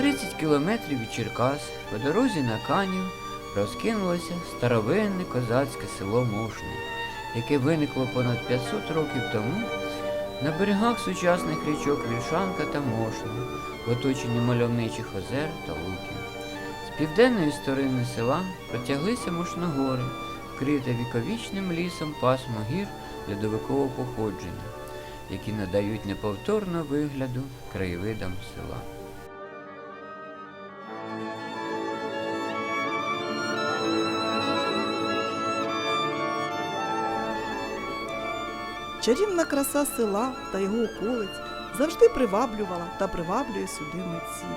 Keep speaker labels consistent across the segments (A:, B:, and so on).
A: 30 кілометрів від Черкас по дорозі на Канів розкинулося старовинне козацьке село Мошне, яке виникло понад 500 років тому на берегах сучасних річок Вільшанка та Мошна, в оточенні мальовничих озер та луків. З південної сторони села протяглися Мошногори, вкрите віковічним лісом пасмо гір льодовикового походження, які надають неповторного вигляду краєвидам села.
B: Чарівна краса села та його околиць завжди приваблювала та приваблює сюди митців.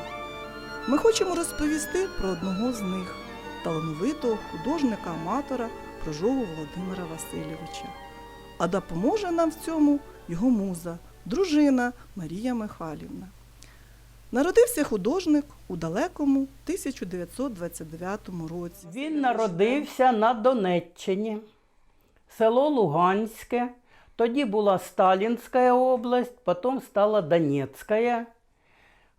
B: Ми хочемо розповісти про одного з них талановитого художника-аматора прожогу Володимира Васильовича. А допоможе нам в цьому його муза, дружина Марія Михайлівна. Народився художник у далекому 1929 році.
C: Він народився на Донеччині, село Луганське. Тоді була Сталінська область, потім стала Донецкая.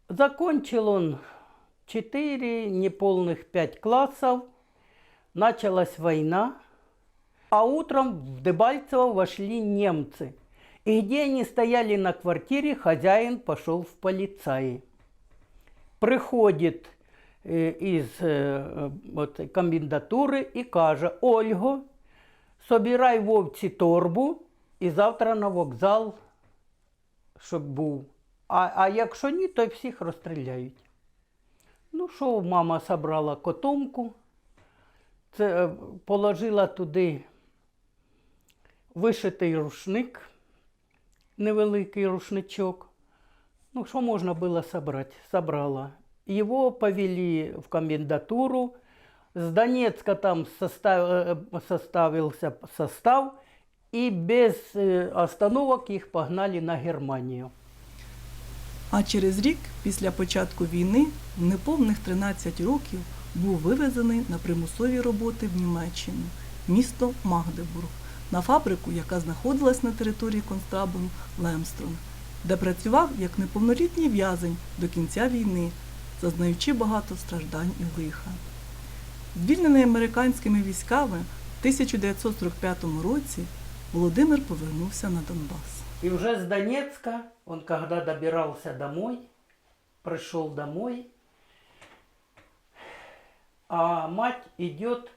C: Закончил он 4, неполных 5 классов. Началась война. А утром в Дебальцево вошли немцы. И где они стояли на квартире, хозяин пошел в полицаи. Приходит э, из э, от, комендатури і каже: Ольго, собирай вовці торбу і завтра на вокзал, щоб був. А, а якщо ні, то всіх розстріляють. Ну що, мама собрала котомку, це, е, положила туди вишитий рушник, невеликий рушничок. Ну, что можно было собрать? Собрала. Его повели в комендатуру. С Донецка там состав, э, состав, и без э, остановок их погнали на Германию.
B: А через рік, після початку війни, в неповних 13 років був вивезений на примусові роботи в Німеччину, місто Магдебург, на фабрику, яка знаходилась на території концтабору Лемстрон, де працював як неповнолітній в'язень до кінця війни, зазнаючи багато страждань і лиха. Звільнений американськими військами в 1945 році Володимир повернувся на Донбас.
C: И уже с Донецка, он когда добирался домой, пришел домой, а мать идет,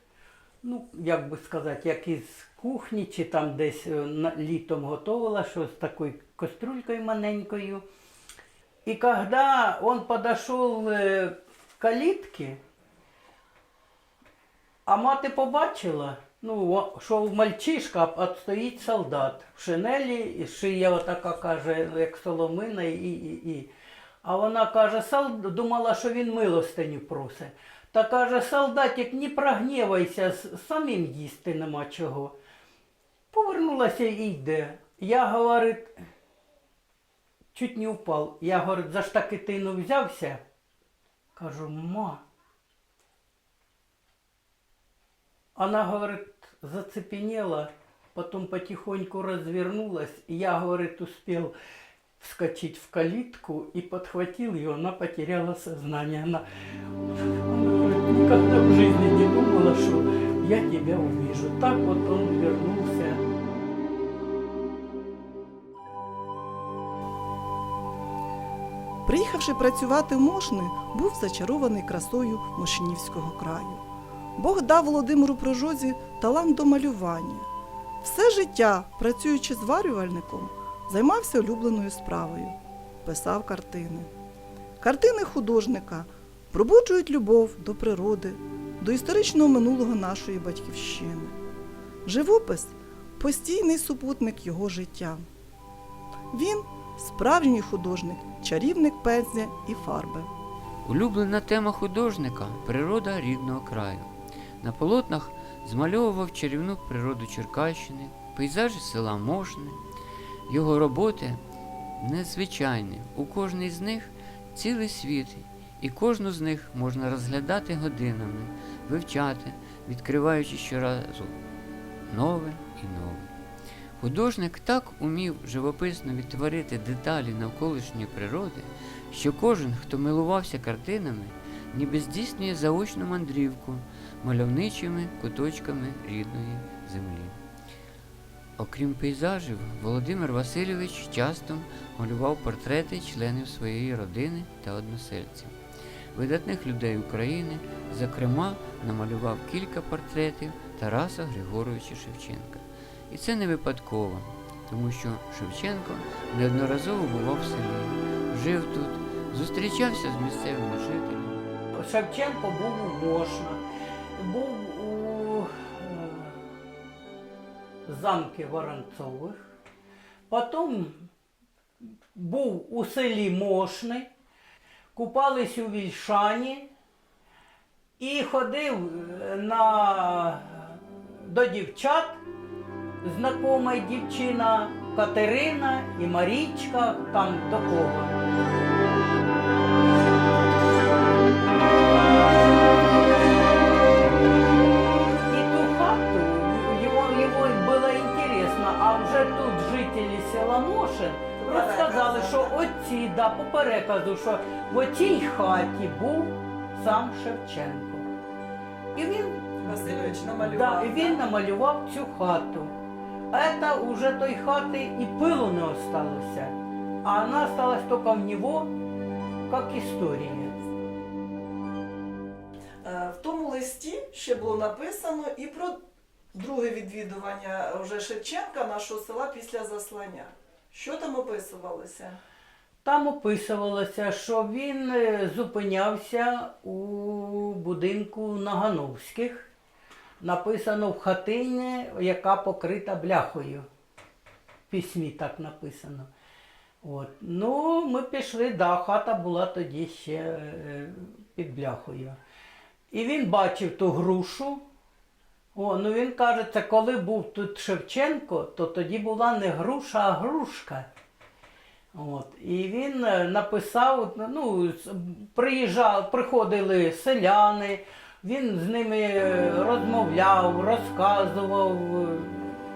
C: ну, як би сказати, як із кухні, чи там десь е, літом готувала, що з такою кастрюлькою маленькою. І когда он подошел е, к а мати побачила, ну, о- що в мальчишка, а стоїть солдат в шинелі, і шия отака каже, як соломина, і, і, і. А вона каже, сол... думала, що він милостиню просить. Та каже, солдатик, не прогнівайся, самим їсти нема чого. Повернулася і йде. Я, говорить, чуть не впав. Я, говорить, за штакетину взявся. Кажу, ма. Она, говорит, зацепенела, потом потихоньку развернулась. И я, говорит, успел вскочить в калитку и подхватил ее. Она потеряла сознание. Она, она говорит, никогда в жизни не думала, что я тебя увижу. Так вот он вернулся.
B: Приїхавши працювати в Мошни, був зачарований красою Мошнівського краю. Бог дав Володимиру Прожозі талант до малювання. Все життя, працюючи зварювальником, займався улюбленою справою писав картини. Картини художника пробуджують любов до природи, до історичного минулого нашої батьківщини. Живопис постійний супутник його життя. Він справжній художник, чарівник пензля і фарби.
A: Улюблена тема художника природа рідного краю. На полотнах змальовував чарівну природу Черкащини, пейзажі села Мошни. Його роботи незвичайні. У кожній з них цілий світ, і кожну з них можна розглядати годинами, вивчати, відкриваючи щоразу нове і нове. Художник так умів живописно відтворити деталі навколишньої природи, що кожен, хто милувався картинами, ніби здійснює заочну мандрівку мальовничими куточками рідної землі. Окрім пейзажів, Володимир Васильович часто малював портрети членів своєї родини та односельців. Видатних людей України, зокрема, намалював кілька портретів Тараса Григоровича Шевченка. І це не випадково, тому що Шевченко неодноразово бував в селі, жив тут, зустрічався з місцевими жителями.
C: Шевченко був у Мошна, був у замки Воронцових, потім був у селі Мошни, купались у Вільшані і ходив е, на, до дівчат, знакома дівчина Катерина і Марічка, там до кого. Села розказали, що оці, да, по переказу, що в оцій хаті був сам Шевченко. І він,
B: Васильович
C: да, і він намалював цю хату. Это уже той хати і пилу не осталося, а вона осталась тільки в нього, як історія.
B: Е, В тому листі ще було написано і про друге відвідування вже Шевченка нашого села після заслання. Що там описувалося?
C: Там описувалося, що він е, зупинявся у будинку Нагановських. Написано в хатині, яка покрита бляхою. В письмі так написано. От. Ну, ми пішли, да, хата була тоді ще е, під бляхою. І він бачив ту грушу. О, ну він каже, це коли був тут Шевченко, то тоді була не груша, а грушка. От. І він е, написав, ну, приїжджав, приходили селяни, він з ними е, розмовляв, розказував, е,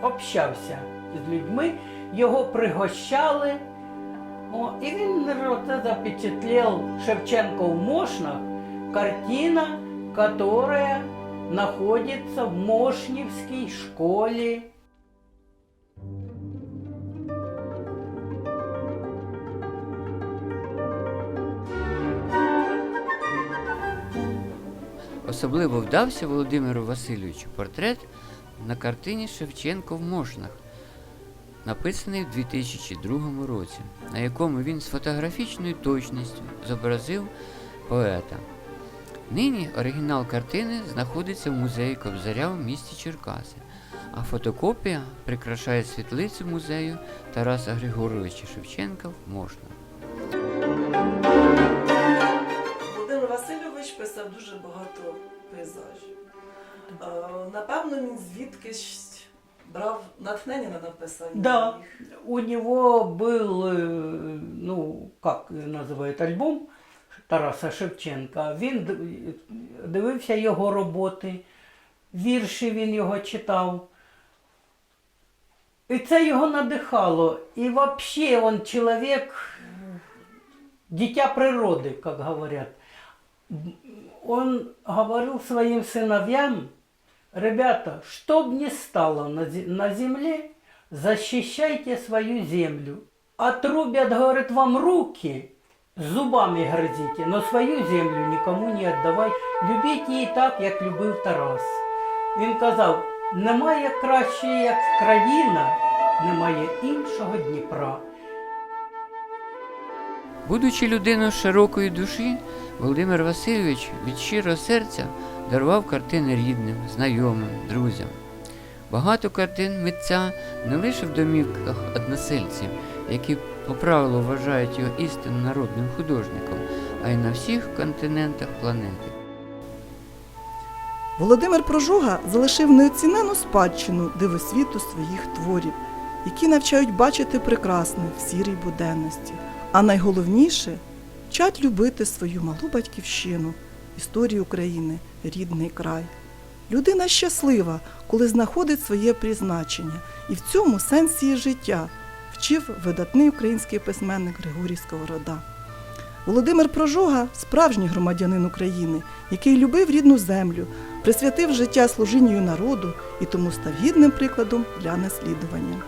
C: общався з людьми, його пригощали. О, і він це запечатлел Шевченко в Мошнах, картина, которая находится в Мошневской школе
A: Особливо вдався Володимиру Васильовичу портрет на картині Шевченко в Мошнах, написаний в 2002 році, на якому він з фотографічною точністю зобразив поета. Нині оригінал картини знаходиться в музеї Кобзаря в місті Черкаси, а фотокопія прикрашає світлицю музею Тараса Григоровича Шевченка в Мошнах.
B: Володимир Васильович писав дуже багато пейзажів. Е, Напевно, він звідкись брав натхнення на написання
C: Да. У него был, э, ну, как називають альбом Тараса Шевченка. Він дивився його роботи, вірші він його читав. І це його надихало. І взагалі він чоловік, дитя природи, як говорять. Он говорил своим сыновьям, ребята, что б ни стало на, зе- на земле, защищайте свою землю. Отрубят, говорит, вам руки, зубами грызите, но свою землю никому не отдавай. Любіть її так, як любив Тарас. Він казав, немає краще, як країна, немає іншого Дніпра.
A: Будучи людиною широкої душі, Володимир Васильович від щирого серця дарував картини рідним, знайомим, друзям. Багато картин митця не лише в домівках односельців, які по правилу вважають його істинно народним художником, а й на всіх континентах планети.
B: Володимир Прожуга залишив неоцінену спадщину дивосвіту своїх творів, які навчають бачити прекрасне в сірій буденності. А найголовніше вчать любити свою малу батьківщину, історію України, рідний край. Людина щаслива, коли знаходить своє призначення, і в цьому сенс її життя, вчив видатний український письменник Григорій Сковорода. Володимир Прожога справжній громадянин України, який любив рідну землю, присвятив життя служінню народу і тому став гідним прикладом для наслідування.